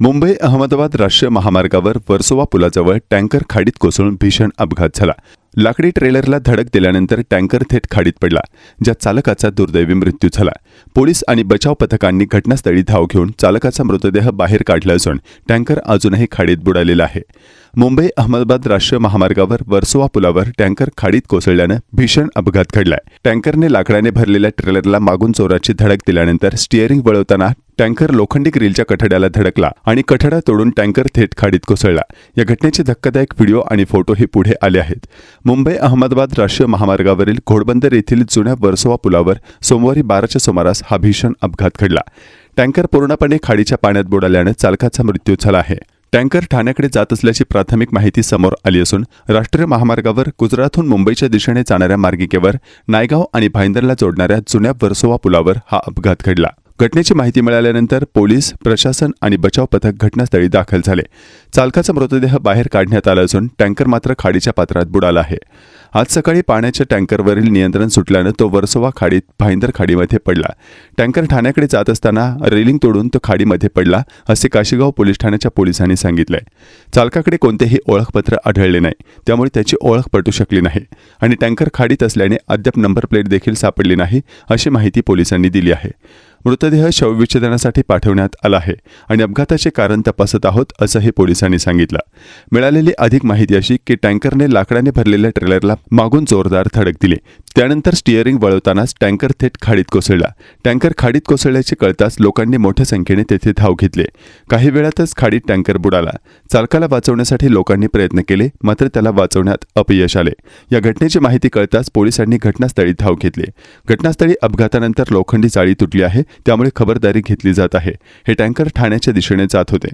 मुंबई अहमदाबाद राष्ट्रीय महामार्गावर वर्सोवा पुलाजवळ टँकर खाडीत कोसळून भीषण अपघात झाला. लाकडी ट्रेलरला धडक दिल्यानंतर टँकर थेट खाडीत पडला ज्यात चालकाचा दुर्दैवी मृत्यू झाला. पोलीस आणि बचाव पथकांनी घटनास्थळी धाव घेऊन चालकाचा मृतदेह बाहेर काढला असून टँकर अजूनही खाडीत बुडालेला आहे. मुंबई अहमदाबाद राष्ट्रीय महामार्गावर वर्सोवा पुलावर टँकर खाडीत कोसळल्यानं भीषण अपघात घडलाय. टँकरने लाकडाने भरलेल्या ट्रेलरला मागून चोराची धडक दिल्यानंतर स्टिअरिंग वळवताना टँकर लोखंडी ग्रिलच्या कठड्याला धडकला आणि कठडा तोडून टँकर थेट खाडीत कोसळला. या घटनेचे धक्कादायक व्हिडिओ आणि फोटोही पुढे आले आहेत. मुंबई अहमदाबाद राष्ट्रीय महामार्गावरील घोडबंदर येथील जुन्या वर्सोवा पुलावर सोमवारी बाराच्या सुमारास हा भीषण अपघात घडला. टँकर पूर्णपणे खाडीच्या पाण्यात बुडाल्यानं चालकाचा मृत्यू झाला आहे. टँकर ठाण्याकडे जात असल्याची प्राथमिक माहिती समोर आली असून राष्ट्रीय महामार्गावर गुजरातहून मुंबईच्या दिशेने जाणाऱ्या मार्गिकेवर नायगाव आणि भाईंदरला जोडणाऱ्या जुन्या वर्सोवा पुलावर हा अपघात घडला. घटनेची माहिती मिळाल्यानंतर पोलीस प्रशासन आणि बचाव पथक घटनास्थळी दाखल झाले. चालकाचा मृतदेह बाहेर काढण्यात आला असून टँकर मात्र खाडीच्या पात्रात बुडाला आहे. आज सकाळी पाण्याच्या टँकरवरील नियंत्रण सुटल्यानं तो वर्सोवा खाडीत भाईंदर खाडीमध्ये पडला. टँकर ठाण्याकडे जात असताना रेलिंग तोडून तो खाडीमध्ये पडला असे काशीगाव पोलीस ठाण्याच्या पोलिसांनी सांगितलंय. चालकाकडे कोणतेही ओळखपत्र आढळले नाही त्यामुळे त्याची ओळख पटू शकली नाही आणि टँकर खाडीत असल्याने अद्याप नंबर प्लेट देखील सापडली नाही अशी माहिती पोलिसांनी दिली आहे. मृतदेह शवविच्छेदनासाठी पाठवण्यात आला आहे आणि अपघाताचे कारण तपासत आहोत असंही पोलिसांनी सांगितलं. मिळालेली अधिक माहिती अशी की टँकरने लाकडाने भरलेल्या ट्रेलरला मागून जोरदार धडक दिली. त्यानंतर स्टिअरिंग वळवतानाच टँकर थेट खाडीत कोसळला. टँकर खाडीत कोसळल्याचे कळताच लोकांनी मोठ्या संख्येने तेथे धाव घेतले. काही वेळातच खाडीत टँकर बुडाला. चालकाला वाचवण्यासाठी लोकांनी प्रयत्न केले मात्र त्याला वाचवण्यात अपयश आले. या घटनेची माहिती कळताच पोलिसांनी घटनास्थळी धाव घेतली. घटनास्थळी अपघातानंतर लोखंडी जाळी तुटली आहे त्यामुळे खबरदारी घेतली जात आहे. हे टँकर ठाण्याच्या दिशेने जात होते.